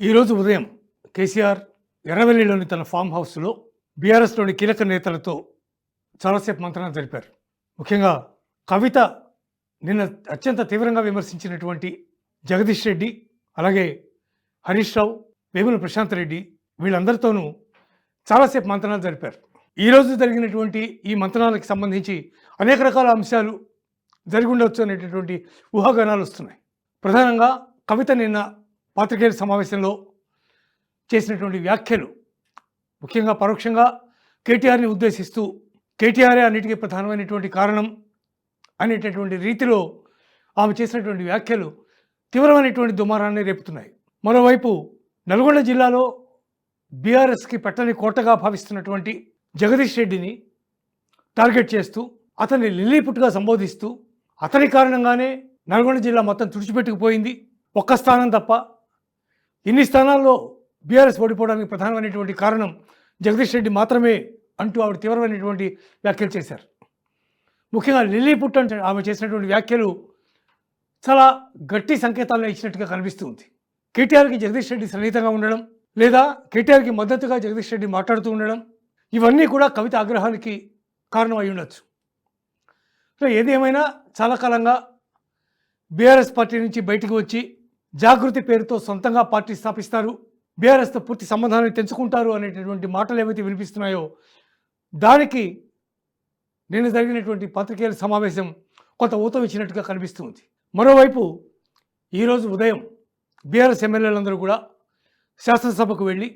ఈరోజు ఉదయం కేసీఆర్ ఎర్రవెల్లిలోని తన ఫామ్ హౌస్లో బీఆర్ఎస్లోని కీలక నేతలతో చాలాసేపు మంత్రణ జరిపారు. ముఖ్యంగా కవిత నిన్న అత్యంత తీవ్రంగా విమర్శించినటువంటి జగదీష్ రెడ్డి అలాగే హరీష్ రావు వేముల ప్రశాంత్ రెడ్డి వీళ్ళందరితోనూ చాలాసేపు మంత్రాలు జరిపారు. ఈరోజు జరిగినటువంటి ఈ మంత్రణాలకు సంబంధించి అనేక రకాల అంశాలు జరిగి ఉండొచ్చు అనేటటువంటి ఊహాగానాలు వస్తున్నాయి. ప్రధానంగా కవిత నిన్న పాత్రికేయుల సమావేశంలో చేసినటువంటి వ్యాఖ్యలు ముఖ్యంగా పరోక్షంగా కేటీఆర్ని ఉద్దేశిస్తూ కేటీఆరే అన్నిటికీ ప్రధానమైనటువంటి కారణం అనేటటువంటి రీతిలో ఆమె చేసినటువంటి వ్యాఖ్యలు తీవ్రమైనటువంటి దుమారాన్ని రేపుతున్నాయి. మరోవైపు నల్గొండ జిల్లాలో బీఆర్ఎస్కి పెట్టని కోటగా భావిస్తున్నటువంటి జగదీష్ రెడ్డిని టార్గెట్ చేస్తూ అతన్ని లిల్లీపుట్గా సంబోధిస్తూ అతని కారణంగానే నల్గొండ జిల్లా మొత్తం తుడిచిపెట్టుకుపోయింది. ఒక్క స్థానం తప్ప ఇన్ని స్థానాల్లో బీఆర్ఎస్ ఓడిపోవడానికి ప్రధానమైనటువంటి కారణం జగదీష్ రెడ్డి మాత్రమే అంటూ ఆవిడ తీవ్రమైనటువంటి వ్యాఖ్యలు చేశారు. ముఖ్యంగా లిల్లీపుట్ అంటే ఆమె చేసినటువంటి వ్యాఖ్యలు చాలా గట్టి సంకేతాలను ఇచ్చినట్టుగా కనిపిస్తుంది కేటీఆర్కి జగదీష్ రెడ్డి సన్నిహితంగా ఉండడం లేదా కేటీఆర్కి మద్దతుగా జగదీష్ రెడ్డి మాట్లాడుతూ ఉండడం ఇవన్నీ కూడా కవిత ఆగ్రహానికి కారణం అయి ఉండొచ్చు. ఏది ఏమైనా చాలా కాలంగా బీఆర్ఎస్ పార్టీ నుంచి బయటకు వచ్చి జాగృతి పేరుతో సొంతంగా పార్టీ స్థాపిస్తారు. బీఆర్ఎస్తో పూర్తి సంబంధాన్ని తెంచుకుంటారు అనేటటువంటి మాటలు ఏవైతే వినిపిస్తున్నాయో దానికి నిన్న జరిగినటువంటి పత్రికేయుల సమావేశం కొంత ఊతం ఇచ్చినట్టుగా కనిపిస్తుంది. మరోవైపు ఈరోజు ఉదయం బీఆర్ఎస్ ఎమ్మెల్యేలందరూ కూడా శాసనసభకు వెళ్ళి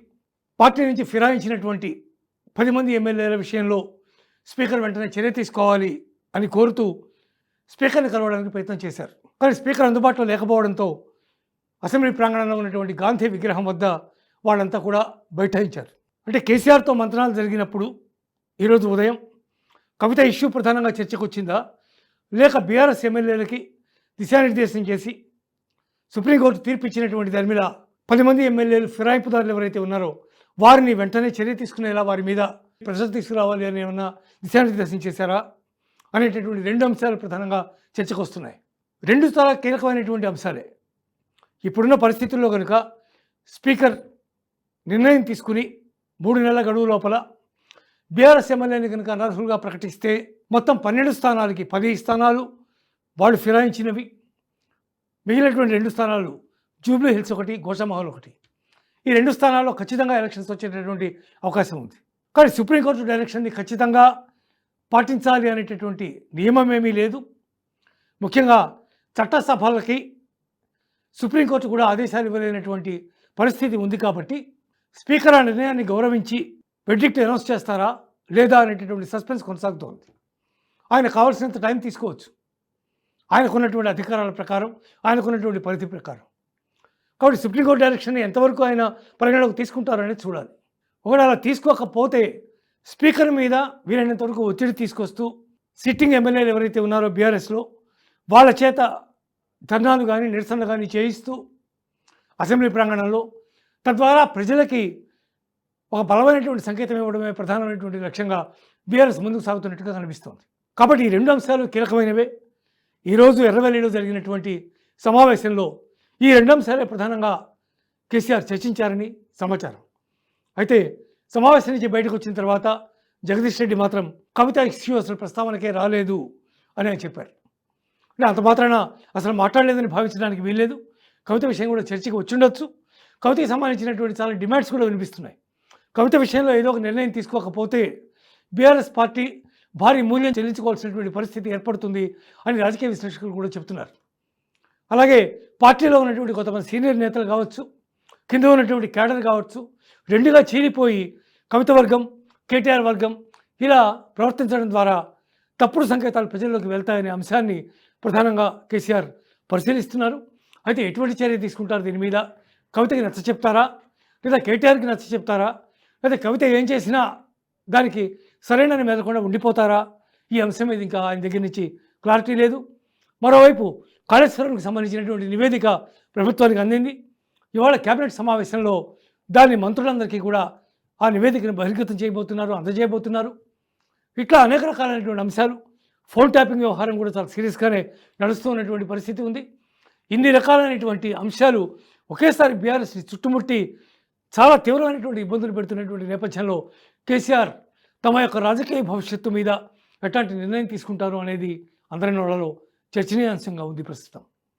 పార్టీ నుంచి ఫిరాయించినటువంటి పది మంది ఎమ్మెల్యేల విషయంలో స్పీకర్ వెంటనే చర్య తీసుకోవాలి అని కోరుతూ స్పీకర్ని కలవడానికి ప్రయత్నం చేశారు. కానీ స్పీకర్ అందుబాటులో లేకపోవడంతో అసెంబ్లీ ప్రాంగణంలో ఉన్నటువంటి గాంధీ విగ్రహం వద్ద వాళ్ళంతా కూడా బైఠాయించారు. అంటే కేసీఆర్తో మంత్రాలు జరిగినప్పుడు ఈరోజు ఉదయం కవిత ఇష్యూ ప్రధానంగా చర్చకు వచ్చిందా లేక బీఆర్ఎస్ ఎమ్మెల్యేలకి దిశానిర్దేశం చేసి సుప్రీంకోర్టు తీర్పు ఇచ్చినటువంటి దాని మీద పది మంది ఎమ్మెల్యేలు ఫిరాయింపుదారులు ఎవరైతే ఉన్నారో వారిని వెంటనే చర్య తీసుకునేలా వారి మీద ప్రజలు తీసుకురావాలి అని ఏమన్నా దిశానిర్దేశం చేశారా? అనేటటువంటి రెండు అంశాలు ప్రధానంగా చర్చకు వస్తున్నాయి రెండు చాలా కీలకమైనటువంటి అంశాలే. ఇప్పుడున్న పరిస్థితుల్లో కనుక స్పీకర్ నిర్ణయం తీసుకుని మూడు నెలల గడువు లోపల బీఆర్ఎస్ ఎమ్మెల్యేని కనుక అనర్హులుగా ప్రకటిస్తే మొత్తం పన్నెండు స్థానాలకి పది స్థానాలు వాళ్ళు ఫిరాయించినవి. మిగిలినటువంటి రెండు స్థానాలు జూబ్లీ హిల్స్ ఒకటి గోషామహల్ ఒకటి. ఈ రెండు స్థానాల్లో ఖచ్చితంగా ఎలక్షన్స్ వచ్చేటటువంటి అవకాశం ఉంది. కానీ సుప్రీంకోర్టు డైరెక్షన్ని ఖచ్చితంగా పాటించాలి అనేటటువంటి నియమం ఏమీ లేదు. ముఖ్యంగా చట్టసభలకి సుప్రీంకోర్టు కూడా ఆదేశాలు ఇవ్వలేనటువంటి పరిస్థితి ఉంది కాబట్టి స్పీకర్ ఆ నిర్ణయాన్ని గౌరవించి వెడ్డిక్ట్ అనౌన్స్ చేస్తారా లేదా అనేటటువంటి సస్పెన్స్ కొనసాగుతోంది. ఆయన కావాల్సినంత టైం తీసుకోవచ్చు. ఆయనకున్నటువంటి అధికారాల ప్రకారం ఆయనకున్నటువంటి పరిధి ప్రకారం. కాబట్టి సుప్రీంకోర్టు డైరెక్షన్ ఎంతవరకు ఆయన పరిగణలోకి తీసుకుంటారనేది చూడాలి. ఒకవేళ అలా తీసుకోకపోతే స్పీకర్ మీద వీలైనంత వరకు ఒత్తిడి తీసుకొస్తూ సిట్టింగ్ ఎమ్మెల్యేలు ఎవరైతే ఉన్నారో బీఆర్ఎస్లో వాళ్ళ చేత ధర్నాలు కానీ నిరసనలు కానీ చేయిస్తూ అసెంబ్లీ ప్రాంగణంలో తద్వారా ప్రజలకి ఒక బలమైనటువంటి సంకేతం ఇవ్వడమే ప్రధానమైనటువంటి లక్ష్యంగా బీఆర్ఎస్ ముందుకు సాగుతున్నట్టుగా కనిపిస్తోంది. కాబట్టి ఈ రెండు అంశాలు కీలకమైనవే. ఈరోజు ఎర్రవెల్లిలో జరిగినటువంటి సమావేశంలో ఈ రెండు అంశాలే ప్రధానంగా కేసీఆర్ చర్చించారని సమాచారం. అయితే సమావేశం నుంచి బయటకు వచ్చిన తర్వాత జగదీష్ రెడ్డి మాత్రం కవిత ఇష్యూ అసలు ప్రస్తావనకే రాలేదు అని ఆయన చెప్పారు. అంటే అంత మాత్రాన అసలు మాట్లాడలేదని భావించడానికి వీల్లేదు. కవిత విషయం కూడా చర్చకు వచ్చిండొచ్చు. కవితకి సంబంధించినటువంటి చాలా డిమాండ్స్ కూడా వినిపిస్తున్నాయి. కవిత విషయంలో ఏదో ఒక నిర్ణయం తీసుకోకపోతే బీఆర్ఎస్ పార్టీ భారీ మూల్యం చెల్లించుకోవాల్సినటువంటి పరిస్థితి ఏర్పడుతుంది అని రాజకీయ విశ్లేషకులు కూడా చెప్తున్నారు. అలాగే పార్టీలో ఉన్నటువంటి కొంతమంది సీనియర్ నేతలు కావచ్చు కింద ఉన్నటువంటి క్యాడర్ కావచ్చు రెండుగా చీలిపోయి కవిత వర్గం కేటీఆర్ వర్గం ఇలా ప్రవర్తించడం ద్వారా తప్పుడు సంకేతాలు ప్రజల్లోకి వెళ్తాయనే అంశాన్ని ప్రధానంగా కేసీఆర్ పరిశీలిస్తున్నారు. అయితే ఎటువంటి చర్య తీసుకుంటారు దీని మీద? కవితకి నచ్చ చెప్తారా? లేదా కేటీఆర్కి నచ్చ చెప్తారా? లేదా కవిత ఏం చేసినా దానికి సరైన మెదకుండా ఉండిపోతారా? ఈ అంశం మీద ఇంకా ఆయన దగ్గర నుంచి క్లారిటీ లేదు. మరోవైపు కాళేశ్వరంకి సంబంధించినటువంటి నివేదిక ప్రభుత్వానికి అందింది. ఇవాళ కేబినెట్ సమావేశంలో దాన్ని మంత్రులందరికీ కూడా ఆ నివేదికను బహిర్గతం చేయబోతున్నారు అందజేయబోతున్నారు. ఇట్లా అనేక రకాలైనటువంటి అంశాలు ఫోన్ ట్యాపింగ్ వ్యవహారం కూడా చాలా సీరియస్గానే నడుస్తూ ఉన్నటువంటి పరిస్థితి ఉంది. ఇన్ని రకాలైనటువంటి అంశాలు ఒకేసారి బీఆర్ఎస్ చుట్టుముట్టి చాలా తీవ్రమైనటువంటి ఇబ్బందులు పెడుతున్నటువంటి నేపథ్యంలో కేసీఆర్ తమ యొక్క రాజకీయ భవిష్యత్తు మీద ఎట్లాంటి నిర్ణయం తీసుకుంటారు అనేది అందరి నోళ్ళలో చర్చనీయాంశంగా ఉంది ప్రస్తుతం.